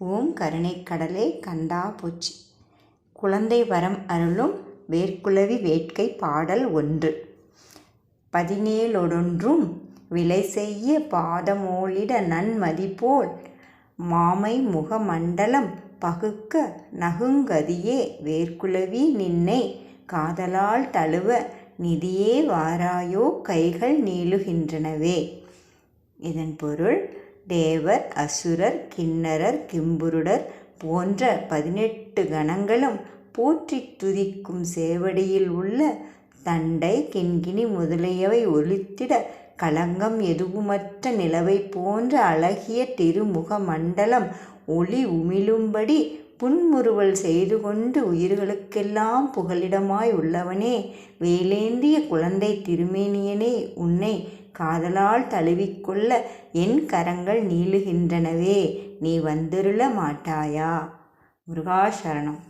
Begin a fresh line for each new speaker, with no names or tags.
ஓம் கருணைக்கடலே கண்டா போற்றி. குழந்தை வரம் அருளும் வேர்க்குலவி வேட்கை பாடல் ஒன்று. பதினேழொடொன்றும் விலை செய்ய பாதமோளிட நன்மதிபோல் மாமை முகமண்டலம் பகுக்க நகுங்கதியே வேர்க்குலவி நின்னை காதலால் தழுவ நிதியே வாராயோ கைகள் நீளுகின்றனவே. இதன் பொருள் தேவர் அசுரர் கிண்ணரர் கிம்புருடர் போன்ற பதினெட்டு கணங்களும் போற்றி துதிக்கும் சேவடியில் உள்ள தண்டை கிண்கிணி முதலியவை ஒலித்திட களங்கம் எதுவுமற்ற நிலவைப் போன்ற அழகிய திருமுக மண்டலம் ஒளி உமிழும்படி புன்முறுவல் செய்து கொண்டு உயிர்களுக்கெல்லாம் புகலிடமாய் உள்ளவனே வேலேந்திய குழந்தை திருமேனியனே உன்னை காதலால் தழுவிக்கொள்ள என் கரங்கள் நீளுகின்றனவே நீ வந்திருள மாட்டாயா? முருகா சரணம்